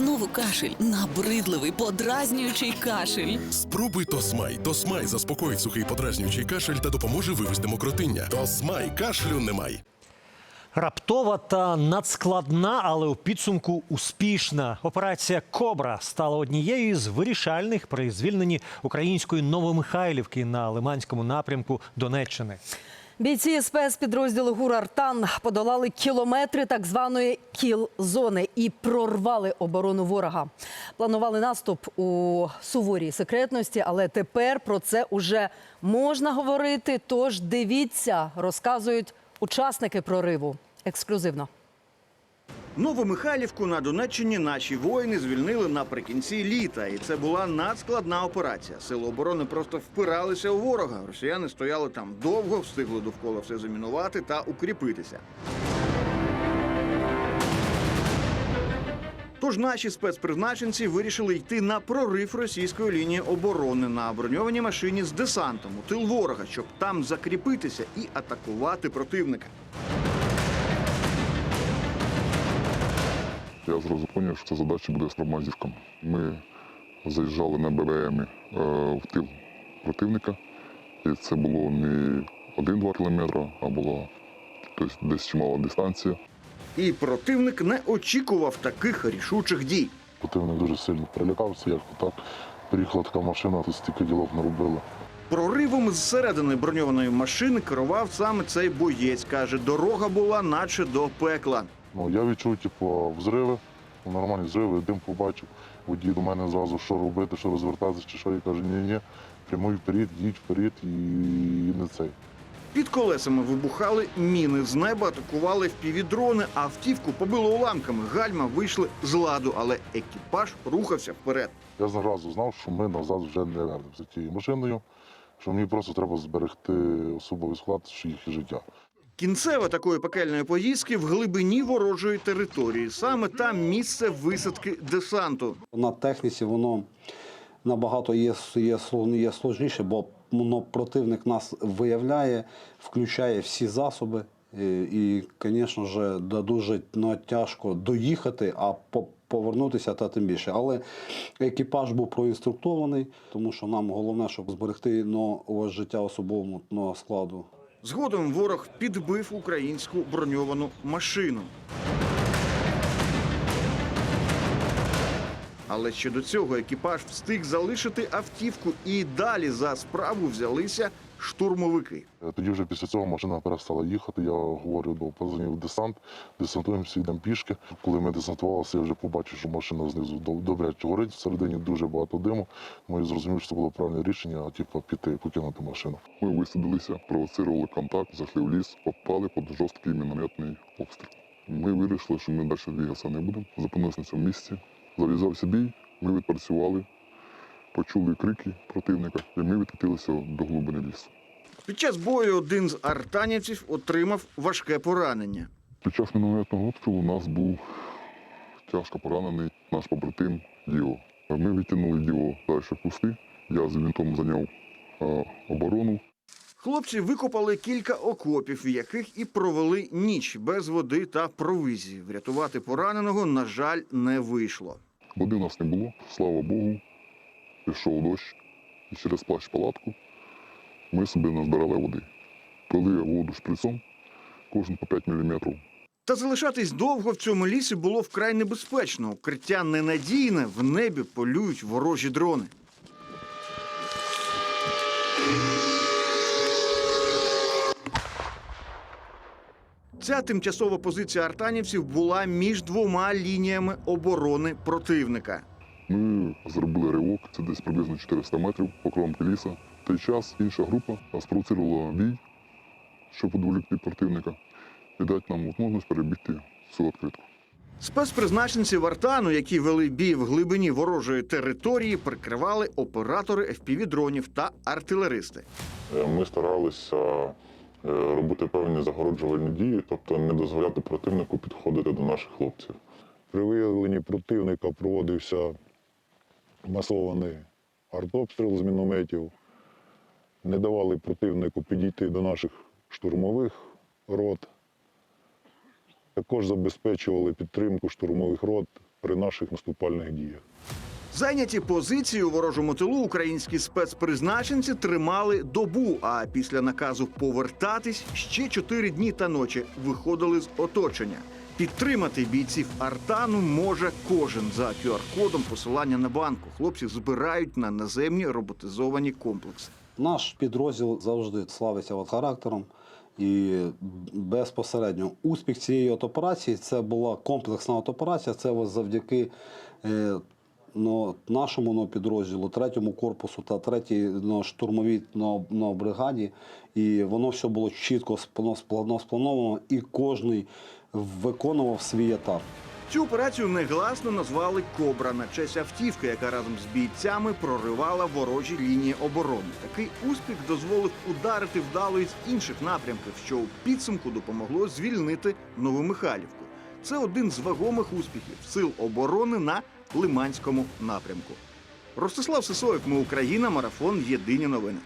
Знову кашель, набридливий, подразнюючий кашель. Спробуй Тосмай. Тосмай заспокоїть сухий подразнюючий кашель та допоможе вивести мокротиння. Тосмай кашлю немає. Раптова та надскладна, але у підсумку успішна. Операція Кобра стала однією з вирішальних при звільненні української Новомихайлівки на Лиманському напрямку Донеччини. Бійці спецпідрозділу ГУР «Артан» подолали кілометри так званої кіл-зони і прорвали оборону ворога. Планували наступ у суворій секретності, але тепер про це уже можна говорити. Тож дивіться, розказують учасники прориву. Ексклюзивно. Новомихайлівку на Донеччині наші воїни звільнили наприкінці літа, і це була надскладна операція. Сили оборони просто впиралися у ворога. Росіяни стояли там довго, встигли довкола все замінувати та укріпитися. Тож наші спецпризначенці вирішили йти на прорив російської лінії оборони на броньованій машині з десантом у тил ворога, щоб там закріпитися і атакувати противника. Я зразу зрозумів, що ця задача буде з тормозівком. Ми заїжджали на БВМ е, в тил противника, і це було не 1-2 кілометри, а була тобто, десь чимала дистанція. І противник не очікував таких рішучих дій. Противник дуже сильно прилякався, як отак. Приїхала така машина, тут стільки ділок наробила. Проривом зсередини броньованої машини керував саме цей боєць. Каже, дорога була наче до пекла. Ну, я відчув, типу, взриви, нормальні взриви, дим побачив. Водій до мене зразу, що робити, що розвертатися, чи що. Я кажу, ні-ні, прямуй вперед, їдь вперед і не цей. Під колесами вибухали міни. З неба атакували впівдрони, а автівку побило уламками. Гальма вийшли з ладу, але екіпаж рухався вперед. Я зразу знав, що ми назад вже не вернемося тією машиною, що мені просто треба зберегти особовий склад чи їх життя. Кінцева такої пекельної поїздки в глибині ворожої території. Саме там місце висадки десанту. На техніці воно набагато є, є, сло- є сложніше, бо воно, противник нас виявляє, включає всі засоби. І, звісно ж, дуже ну, тяжко доїхати, а по- повернутися та тим більше. Але екіпаж був проінструктований, тому що нам головне, щоб зберегти ну, життя особового ну, складу. Згодом ворог підбив українську броньовану машину. Але ще до цього екіпаж встиг залишити автівку і далі за справу взялися штурмовики. Тоді вже після цього машина перестала їхати. Я говорю до позвонив десант, десантуємося, йдемо пішки. Коли ми десантувалися, я вже побачив, що машина знизу доб- добряче горить, всередині дуже багато диму. Ми зрозуміли, що це було правильне рішення, типу, піти, покинути машину. Ми висадилися, провоцирували контакт, зайшли в ліс, попали під жорсткий мінометний обстріл. Ми вирішили, що ми далі двигатися не будемо. Зупинилися на цьому місці, зав'язався бій, ми відпрацювали, почули крики противника, і ми відкатилися до глибини лісу. Під час бою один з артанівців отримав важке поранення. Під час мінометного обстрілу у нас був тяжко поранений наш побратим Діо. Ми витягнули Діо далі в кусти. Я з вінтом зайняв оборону. Хлопці викопали кілька окопів, в яких і провели ніч без води та провизії. Врятувати пораненого, на жаль, не вийшло. Води у нас не було, слава Богу. Пішов дощ, і через плащ палатку ми собі назбирали води. Пили воду шприцом, кожен по 5 мм. Та залишатись довго в цьому лісі було вкрай небезпечно. Укриття ненадійне, в небі полюють ворожі дрони. Ця тимчасова позиція артанівців була між двома лініями оборони противника. Ми зробили ривок, це десь приблизно 400 метрів по ліса. В той час інша група спровоцирувала бій, щоб відволікти противника і дати нам можливість перебігти цю відкритку. Спецпризначенці Вартану, які вели бій в глибині ворожої території, прикривали оператори FPV-дронів та артилеристи. Е, Ми старалися робити певні загороджувальні дії, тобто не дозволяти противнику підходити до наших хлопців. При виявленні противника проводився масований артобстріл з мінометів. Не давали противнику підійти до наших штурмових рот. Також забезпечували підтримку штурмових рот при наших наступальних діях. Зайняті позиції у ворожому тилу українські спецпризначенці тримали добу. А після наказу повертатись ще чотири дні та ночі виходили з оточення. Підтримати бійців Артану може кожен за QR-кодом посилання на банку. Хлопці збирають на наземні роботизовані комплекси. Наш підрозділ завжди славиться от характером. І безпосередньо успіх цієї операції це була комплексна операція. Це завдяки е, ну, нашому ну, підрозділу, третьому корпусу та третій ну, штурмовій ну, ну, бригаді. І воно все було чітко сплано- сплановано, і кожний виконував свій етап. Цю операцію негласно назвали Кобра на честь автівки, яка разом з бійцями проривала ворожі лінії оборони. Такий успіх дозволив ударити вдало із інших напрямків, що у підсумку допомогло звільнити Новомихайлівку. Це один з вагомих успіхів сил оборони на Лиманському напрямку. Ростислав Сисоєв, ми Україна, марафон Єдині новини.